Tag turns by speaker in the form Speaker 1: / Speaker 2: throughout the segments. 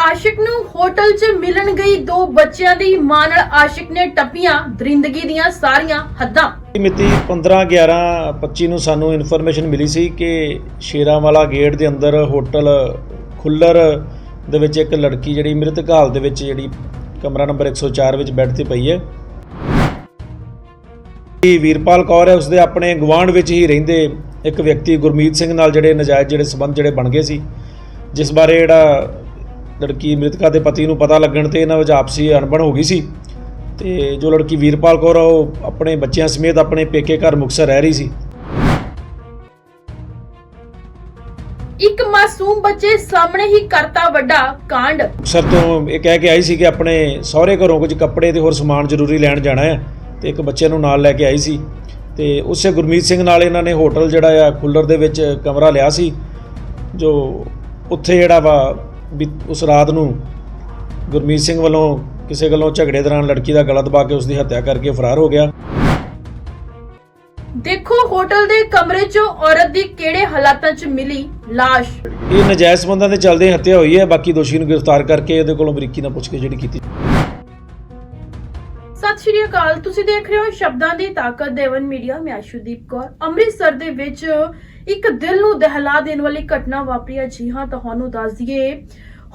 Speaker 1: ਆਸ਼ਿਕ ਨੂੰ ਹੋਟਲ 'ਚ ਮਿਲਣ ਗਈ ਦੋ ਬੱਚਿਆਂ ਦੀ ਮਾਂ ਨਾਲ ਆਸ਼ਿਕ ਨੇ ਟੱਪੀਆਂ ਦਰਿੰਦਗੀ ਦੀਆਂ ਸਾਰੀਆਂ ਹੱਦਾਂ।
Speaker 2: ਮਿਤੀ 15/11/25 ਨੂੰ ਸਾਨੂੰ ਇਨਫੋਰਮੇਸ਼ਨ ਮਿਲੀ ਸੀ ਕਿ ਸ਼ੇਰਾਂਵਾਲਾ ਗੇਟ ਦੇ ਅੰਦਰ ਹੋਟਲ ਖੁੱਲਰ ਦੇ ਵਿੱਚ ਇੱਕ ਲੜਕੀ ਜਿਹੜੀ ਮ੍ਰਿਤਕ ਹਾਲ ਦੇ ਵਿੱਚ ਜਿਹੜੀ ਕਮਰਾ ਨੰਬਰ 104 ਵਿੱਚ ਬੈੱਡ ਤੇ ਪਈ ਹੈ। ਇਹ ਵੀਰਪਾਲ ਕੌਰ ਹੈ, ਉਸਦੇ ਆਪਣੇ ਗਵਾਂਢ ਵਿੱਚ ਹੀ ਰਹਿੰਦੇ ਇੱਕ ਵਿਅਕਤੀ ਗੁਰਮੀਤ ਸਿੰਘ ਨਾਲ ਜਿਹੜੇ ਨਜਾਇਜ਼ ਜਿਹੜੇ ਸਬੰਧ ਜਿਹੜੇ ਬਣ ਗਏ ਸੀ, ਜਿਸ ਬਾਰੇ ਜਿਹੜਾ ਲੜਕੀ ਮ੍ਰਿਤਕਾ ਦੇ ਪਤੀ ਨੂੰ ਪਤਾ ਲੱਗਣ ਤੇ ਇਹਨਾਂ ਵਿੱਚ ਆਪਸੀ ਅਣਬਣ ਹੋ ਗਈ ਸੀ। ਤੇ ਜੋ ਲੜਕੀ ਵੀਰਪਾਲ ਕੌਰ ਆ ਉਹ ਆਪਣੇ ਬੱਚਿਆਂ ਸਮੇਤ ਆਪਣੇ ਪੇਕੇ ਘਰ ਮੁਕਤਸਰ ਰਹਿ ਰਹੀ ਸੀ।
Speaker 1: ਇੱਕ ਮਾਸੂਮ ਬੱਚੇ ਸਾਹਮਣੇ ਹੀ ਕਰਤਾ ਵੱਡਾ ਕਾਂਡ।
Speaker 2: ਮੁਕਤਸਰ ਤੋਂ ਇਹ ਕਹਿ ਕੇ ਆਈ ਸੀ ਕਿ ਆਪਣੇ ਸਹੁਰੇ ਘਰੋਂ ਕੁਝ ਕੱਪੜੇ ਤੇ ਹੋਰ ਸਮਾਨ ਜ਼ਰੂਰੀ ਲੈਣ ਜਾਣਾ ਹੈ ਤੇ ਇੱਕ ਬੱਚੇ ਨੂੰ ਨਾਲ ਲੈ ਕੇ ਆਈ ਸੀ। ਤੇ ਉਸੇ ਗੁਰਮੀਤ ਸਿੰਘ ਨਾਲ ਇਹਨਾਂ ਨੇ ਹੋਟਲ ਜਿਹੜਾ ਆ ਖੁੱਲਰ ਦੇ ਵਿੱਚ ਕਮਰਾ ਲਿਆ ਸੀ ਜੋ ਉੱਥੇ ਜਿਹੜਾ ਵੀ ਉਸ ਰਾਤ ਨੂੰ ਗੁਰਮੀਤ ਸਿੰਘ ਵੱਲੋਂ ਕਿਸੇ ਗੱਲੋਂ ਝਗੜੇ ਦੌਰਾਨ ਲੜਕੀ ਦਾ ਗਲਾ ਦਬਾ ਕੇ ਉਸ ਦੀ ਹੱਤਿਆ ਕਰਕੇ ਫਰਾਰ ਹੋ ਗਿਆ।
Speaker 1: ਦੇਖੋ ਹੋਟਲ ਦੇ ਕਮਰੇ 'ਚੋਂ ਔਰਤ ਦੀ ਕਿਹੜੇ ਹਾਲਾਤਾਂ 'ਚ ਮਿਲੀ ਲਾਸ਼?
Speaker 2: ਇਹ ਨਜਾਇਜ਼ ਸੰਬੰਧਾਂ ਦੇ ਚੱਲਦੇ ਹੱਤਿਆ ਹੋਈ ਹੈ। ਬਾਕੀ ਦੋਸ਼ੀ ਨੂੰ ਗ੍ਰਿਫਤਾਰ ਕਰਕੇ ਇਹਦੇ ਕੋਲੋਂ ਬਰੀਕੀ ਨਾਲ ਪੁੱਛ ਕੇ ਜਿਹੜੀ ਕੀਤੀ
Speaker 1: ਸਤਿ ਸ਼੍ਰੀ ਅਕਾਲ। ਤੁਸੀਂ ਦੇਖ ਰਹੇ ਹੋ ਸ਼ਬਦਾਂ ਦੀ ਤਾਕਤ ਦੇਵਨ ਮੀਡੀਆ। ਮੈਂ ਆਸ਼ੂਦੀਪ ਕੌਰ। ਅੰਮ੍ਰਿਤਸਰ ਦੇ ਵਿੱਚ ਇੱਕ ਦਿਲ ਨੂੰ ਦਹਿਲਾ ਦੇਣ ਵਾਲੀ ਘਟਨਾ ਵਾਪਰੀ ਹੈ। ਜੀ ਹਾਂ, ਤੁਹਾਨੂੰ ਦੱਸ ਦਈਏ।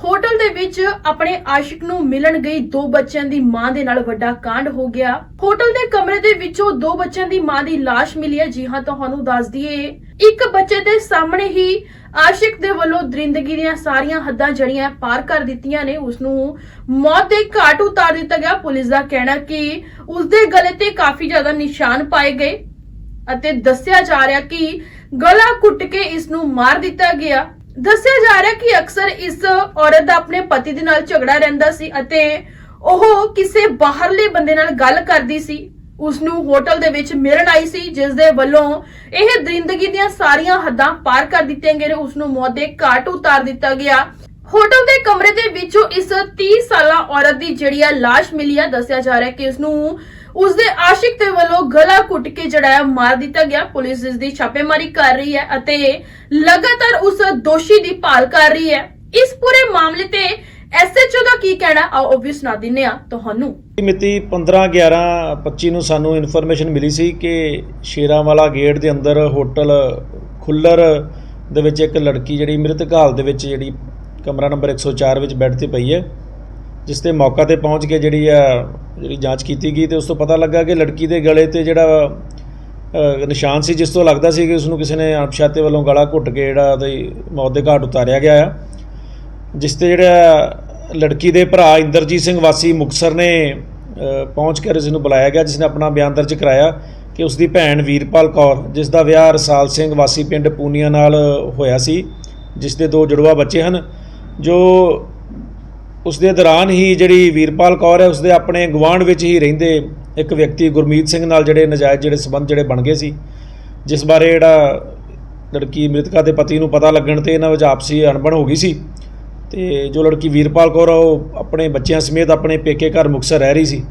Speaker 1: ਹੋਟਲ ਦੇ ਵਿੱਚ ਆਪਣੇ ਆਸ਼ਿਕ ਨੂੰ ਮਿਲਣ ਗਈ ਦੋ ਬੱਚਿਆਂ ਦੀ ਮਾਂ ਦੇ ਨਾਲ ਵੱਡਾ ਕਾਂਡ ਹੋ ਗਿਆ। ਹੋਟਲ ਦੇ ਕਮਰੇ ਦੇ ਵਿੱਚੋਂ ਦੋ ਬੱਚਿਆਂ ਦੀ ਮਾਂ ਦੀ ਲਾਸ਼ ਮਿਲੀ ਹੈ। ਜੀ ਹਾਂ, ਤੁਹਾਨੂੰ ਦੱਸ ਦਈਏ। ਇੱਕ ਬੱਚੇ ਦੇ ਸਾਹਮਣੇ ਹੀ ਆਸ਼ਿਕ ਦੇ ਵੱਲੋਂ ਦਰਿੰਦਗੀ ਦੀਆਂ ਸਾਰੀਆਂ ਹੱਦਾਂ ਜੜੀਆਂ ਪਾਰ ਕਰ ਦਿੱਤੀਆਂ ਨੇ ਉਸ ਨੂੰ ਮੌਤ ਦੇ ਘਾਟ ਉਤਾਰ ਦਿੱਤਾ ਗਿਆ। ਪੁਲਿਸ ਦਾ ਕਹਿਣਾ ਕਿ ਉਸ ਦੇ ਗਲੇ ਤੇ ਕਾਫੀ ਜ਼ਿਆਦਾ ਨਿਸ਼ਾਨ ਪਾਏ ਗਏ ਅਤੇ ਦੱਸਿਆ ਜਾ ਰਿਹਾ ਕਿ ਗਲਾ ਕੁੱਟ ਕੇ ਇਸ ਨੂੰ ਮਾਰ ਦਿੱਤਾ ਗਿਆ। ਦੱਸਿਆ ਜਾ ਰਿਹਾ ਕਿ ਅਕਸਰ ਇਸ ਔਰਤ ਦਾ ਆਪਣੇ ਪਤੀ ਦੇ ਨਾਲ ਝਗੜਾ ਰਹਿੰਦਾ ਸੀ ਅਤੇ ਉਹ ਕਿਸੇ ਬਾਹਰਲੇ ਬੰਦੇ ਨਾਲ ਗੱਲ ਕਰਦੀ ਸੀ। ਉਸ ਨੂੰ ਹੋਟਲ ਦੇ ਵਿੱਚ ਮਿਲਣ ਆਈ ਸੀ, ਜਿਸ ਦੇ ਵੱਲੋਂ ਇਹ ਦਰਿੰਦਗੀ ਦੀਆਂ ਸਾਰੀਆਂ ਹੱਦਾਂ ਪਾਰ ਕਰ ਦਿੱਤੀਆਂ ਗਈਆਂ ਉਸ ਨੂੰ ਮੌਤ ਦੇ ਘਾਟ ਉਤਾਰ ਦਿੱਤਾ ਗਿਆ। ਹੋਟਲ ਦੇ ਕਮਰੇ ਦੇ ਵਿੱਚੋਂ ਇਸ 30 ਸਾਲਾ ਔਰਤ ਦੀ ਜਿਹੜੀ ਆ ਲਾਸ਼ ਮਿਲੀ ਆ, ਦੱਸਿਆ ਜਾ ਰਿਹਾ ਕਿ ਉਸ ਨੂੰ ਉਸ ਦੇ ਆਸ਼ਿਕ ਦੇ ਵੱਲੋਂ ਗਲਾ ਕੁੱਟ ਕੇ ਜੜਾਇਆ ਮਾਰ ਦਿੱਤਾ ਗਿਆ। ਪੁਲਿਸ ਇਸ ਦੀ ਛਾਪੇਮਾਰੀ ਕਰ ਰਹੀ ਹੈ ਅਤੇ ਲਗਾਤਾਰ ਉਸ ਦੋਸ਼ੀ ਦੀ ਭਾਲ ਕਰ ਰਹੀ ਹੈ। ਇਸ ਪੂਰੇ ਮਾਮਲੇ ਤੇ ਐਸਐਚਓ ਦਾ ਕੀ ਕਹਿਣਾ? ਆਓ ਉਹ ਵੀ ਸੁਣਾ ਦਿੰਨੇ ਆ ਤੁਹਾਨੂੰ।
Speaker 2: ਮਿਤੀ 15/11/25 ਨੂੰ ਸਾਨੂੰ ਇਨਫੋਰਮੇਸ਼ਨ ਮਿਲੀ ਸੀ ਕਿ ਸ਼ੇਰਾਂਵਾਲਾ ਗੇਟ ਦੇ ਅੰਦਰ ਹੋਟਲ ਖੁੱਲਰ ਦੇ ਵਿੱਚ ਇੱਕ ਲੜਕੀ ਜਿਹੜੀ ਮ੍ਰਿਤਕ ਹਾਲ ਦੇ ਵਿੱਚ ਜਿਹੜੀ ਕਮਰਾ ਨੰਬਰ 104 ਵਿੱਚ ਬੈੱਡ ਤੇ ਪਈ ਹੈ, ਜਿਸ ਤੇ ਮੌਕਾ ਤੇ ਪਹੁੰਚ ਕੇ ਜਿਹੜੀ ਆ, ਜਿਹੜੀ ਜਾਂਚ ਕੀਤੀ ਗਈ ਤੇ ਉਸ ਤੋਂ ਪਤਾ ਲੱਗਾ ਕਿ ਲੜਕੀ ਦੇ ਗਲੇ ਤੇ ਜਿਹੜਾ ਨਿਸ਼ਾਨ ਸੀ, ਜਿਸ ਤੋਂ ਲੱਗਦਾ ਸੀ ਕਿ ਉਸ ਨੂੰ ਕਿਸੇ ਨੇ ਅਣਪਛਾਤੇ ਵੱਲੋਂ ਗਲਾ ਘੁੱਟ ਕੇ ਜਿਹੜਾ ਉਹਦੀ ਮੌਤ ਦੇ ਘਾਟ ਉਤਾਰਿਆ ਗਿਆ ਆ। ਜਿਸ ਤੇ ਜਿਹੜਾ ਲੜਕੀ ਦੇ ਭਰਾ ਇੰਦਰਜੀਤ ਸਿੰਘ ਵਾਸੀ ਮੁਕਸਰ ਨੇ ਪਹੁੰਚ ਕੇ ਜਿਸ ਨੂੰ ਬੁਲਾਇਆ ਗਿਆ ਜਿਸ ਨੇ ਆਪਣਾ ਬਿਆਨ ਦਰਜ ਕਰਾਇਆ ਕਿ ਉਸ ਦੀ ਭੈਣ ਵੀਰਪਾਲ ਕੌਰ, ਜਿਸ ਦਾ ਵਿਆਹ ਰਸਾਲ ਸਿੰਘ ਵਾਸੀ ਪਿੰਡ ਪੂਨੀਆ ਨਾਲ ਹੋਇਆ ਸੀ, ਜਿਸ ਦੇ ਦੋ ਜੁੜਵਾ ਬੱਚੇ ਹਨ, ਜੋ ਉਸ ਦੇ ਦੌਰਾਨ ਹੀ ਜਿਹੜੀ ਵੀਰਪਾਲ ਕੌਰ ਹੈ ਉਸ ਦੇ ਆਪਣੇ ਗਵਾਂਢ ਵਿੱਚ ਹੀ ਰਹਿੰਦੇ ਇੱਕ ਵਿਅਕਤੀ ਗੁਰਮੀਤ ਸਿੰਘ ਨਾਲ ਜਿਹੜੇ ਨਜਾਇਜ਼ ਜਿਹੜੇ ਸਬੰਧ ਜਿਹੜੇ ਬਣ ਗਏ ਸੀ, ਜਿਸ ਬਾਰੇ ਜਿਹੜਾ ਲੜਕੀ ਮ੍ਰਿਤਕਾ ਦੇ ਪਤੀ ਨੂੰ ਪਤਾ ਲੱਗਣ ਤੇ ਇਹਨਾਂ ਵਿੱਚ ਆਪਸੀ ਅਣਬਣ ਹੋ ਗਈ ਸੀ। ਤੇ ਜੋ ਲੜਕੀ ਵੀਰਪਾਲ ਕੌਰ ਆ, ਉਹ ਆਪਣੇ ਬੱਚਿਆਂ ਸਮੇਤ ਆਪਣੇ ਪੇਕੇ ਘਰ ਮੁਕਤਸਰ ਰਹਿ ਰਹੀ ਸੀ।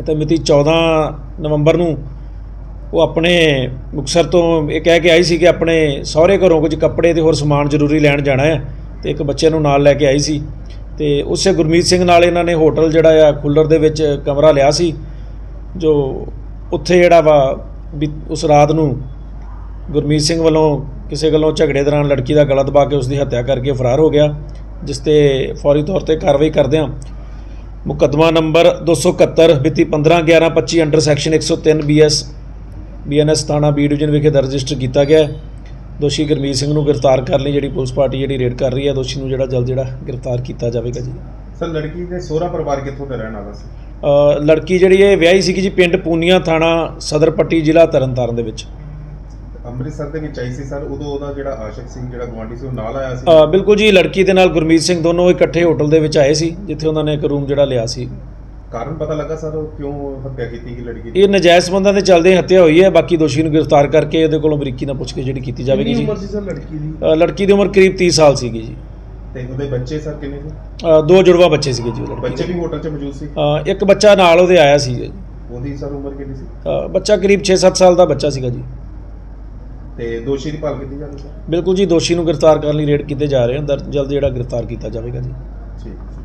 Speaker 2: ਅਤੇ ਮਿਤੀ 14 ਨਵੰਬਰ ਨੂੰ ਉਹ ਆਪਣੇ ਮੁਕਤਸਰ ਤੋਂ ਇਹ ਕਹਿ ਕੇ ਆਈ ਸੀ ਕਿ ਆਪਣੇ ਸਹੁਰੇ ਘਰੋਂ ਕੁਝ ਕੱਪੜੇ ਤੇ ਹੋਰ ਸਮਾਨ ਜ਼ਰੂਰੀ ਲੈਣ ਜਾਣਾ ਹੈ ਤੇ ਇੱਕ ਬੱਚੇ ਨੂੰ ਨਾਲ ਲੈ ਕੇ ਆਈ ਸੀ। ਤੇ ਉਸੇ ਗੁਰਮੀਤ ਸਿੰਘ ਨਾਲ ਇਹਨਾਂ ਨੇ ਹੋਟਲ ਜਿਹੜਾ ਆ ਖੁੱਲਰ ਦੇ ਵਿੱਚ ਕਮਰਾ ਲਿਆ ਸੀ, ਜੋ ਉੱਥੇ ਜਿਹੜਾ ਵਾ ਵੀ ਉਸ ਰਾਤ ਨੂੰ ਗੁਰਮੀਤ ਸਿੰਘ ਵੱਲੋਂ ਕਿਸੇ ਗੱਲੋਂ ਝਗੜੇ ਦੌਰਾਨ ਲੜਕੀ ਦਾ ਗਲਾ ਦਬਾ ਕੇ ਉਸ ਦੀ ਹੱਤਿਆ ਕਰਕੇ ਫਰਾਰ ਹੋ ਗਿਆ ਜਿਸ ਤੇ ਫੌਰੀ ਤੌਰ ਤੇ ਕਾਰਵਾਈ ਕਰਦੇ ਹਾਂ ਮੁਕੱਦਮਾ ਨੰਬਰ 271 ਮਿਤੀ 15/11/25 ਅੰਡਰ ਸੈਕਸ਼ਨ 103 ਬੀਐਸ ਬੀਐਨਐਸ ਥਾਣਾ ਬੀ ਡਿਵੀਜ਼ਨ ਵਿਖੇ ਦਰਜ ਰਜਿਸਟਰ ਕੀਤਾ ਗਿਆ। ਦੋਸ਼ੀ ਗੁਰਮੀਤ ਸਿੰਘ ਨੂੰ ਗ੍ਰਿਫਤਾਰ ਕਰਨ ਲਈ ਜਿਹੜੀ ਪੁਲਿਸ ਪਾਰਟੀ ਜਿਹੜੀ ਰੇਡ ਕਰ ਰਹੀ ਹੈ ਦੋਸ਼ੀ ਨੂੰ ਜਿਹੜਾ ਜਲਦ ਜਿਹੜਾ ਗ੍ਰਿਫਤਾਰ ਕੀਤਾ ਜਾਵੇਗਾ ਜੀ।
Speaker 3: ਸਰ ਲੜਕੀ ਦੇ ਸਹੁਰਾ ਪਰਿਵਾਰ ਕਿੱਥੋਂ ਦਾ ਰਹਿਣ ਵਾਲਾ ਸੀ?
Speaker 2: ਲੜਕੀ ਜਿਹੜੀ ਇਹ ਵਿਆਹੀ ਸੀਗੀ ਜੀ ਪਿੰਡ ਪੂਨੀਆ ਥਾਣਾ ਸਦਰ ਪੱਟੀ ਜ਼ਿਲ੍ਹਾ ਤਰਨਤਾਰਨ ਦੇ ਵਿੱਚ।
Speaker 3: ਅੰਮ੍ਰਿਤਸਰ ਦੇ ਵਿੱਚ ਆਈ ਸੀ ਸਰ ਉਦੋਂ ਉਹਦਾ ਜਿਹੜਾ ਆਸ਼ਿਕ ਸਿੰਘ ਜਿਹੜਾ ਗਵਾਂਢੀ ਸੀ ਉਹ ਨਾਲ ਆਇਆ ਸੀ?
Speaker 2: ਅ, ਬਿਲਕੁਲ ਜੀ ਲੜਕੀ ਦੇ ਨਾਲ ਗੁਰਮੀਤ ਸਿੰਘ ਦੋਨੋਂ ਇਕੱਠੇ ਹੋਟਲ ਦੇ ਵਿੱਚ ਆਏ ਸੀ ਜਿੱਥੇ ਉਹਨਾਂ ਨੇ ਇੱਕ ਰੂਮ ਜਿਹੜਾ ਲਿਆ ਸੀ।
Speaker 3: ਕਾਰਨ ਪਤਾ ਲੱਗਾ ਸਰ ਉਹ ਕਿਉਂ ਹੱਤਿਆ ਕੀਤੀ ਗਈ ਲੜਕੀ ਦੀ?
Speaker 2: ਇਹ ਨਜਾਇਜ਼ ਸੰਬੰਧਾਂ ਦੇ ਚੱਲਦੇ ਹੱਤਿਆ ਹੋਈ ਹੈ ਬਾਕੀ ਦੋਸ਼ੀ ਨੂੰ ਗ੍ਰਿਫਤਾਰ ਕਰਕੇ ਇਹਦੇ ਕੋਲੋਂ ਬਰੀਕੀ ਨਾਲ ਪੁੱਛ ਕੇ ਜਿਹੜੀ ਕੀਤੀ ਜਾਵੇਗੀ ਜੀ।
Speaker 3: ਸੀ ਸਰ ਲੜਕੀ ਦੀ?
Speaker 2: ਅ, ਲੜਕੀ ਦੀ ਉਮਰ ਕਰੀਬ 30 ਸਾਲ ਸੀਗੀ ਜੀ।
Speaker 3: ਤੇ ਉਹਦੇ ਬੱਚੇ ਸਰ ਕਿੰਨੇ ਸੀ?
Speaker 2: ਅ, ਦੋ ਜੁੜਵਾ ਬੱਚੇ ਸੀਗੇ ਜੀ ਉਹ ਲੜਕੀ
Speaker 3: ਬੱਚੇ। ਵੀ ਹੋਟਲ 'ਚ ਮੌਜੂਦ ਸੀ?
Speaker 2: ਅ, ਇੱਕ ਬੱਚਾ ਨਾਲ ਉਹਦੇ ਆਇਆ ਸੀ ਜੀ।
Speaker 3: ਉਹਦੀ ਸਰ ਉਮਰ ਕਿੰਨੀ ਸੀ?
Speaker 2: ਅ, ਬੱਚਾ ਕਰੀਬ 6-7 ਸਾਲ ਦਾ ਬੱਚਾ ਸੀਗਾ ਜੀ।
Speaker 3: ਤੇ ਦੋਸ਼ੀ ਦੀ ਭਾਲ ਕੀਤੀ ਜਾਵੇ ਸਰ
Speaker 2: ਬਿਲਕੁਲ ਜੀ ਦੋਸ਼ੀ ਨੂੰ ਗ੍ਰਿਫਤਾਰ ਕਰਨ ਲਈ ਰੇਡ ਕੀਤੇ ਜਾ ਰਹੇ ਹਨ ਦਰ- ਜਲਦ ਜਿਹੜਾ ਗ੍ਰਿਫਤਾਰ ਕੀਤਾ ਜਾਵੇਗਾ ਜੀ।
Speaker 3: ਠੀਕ।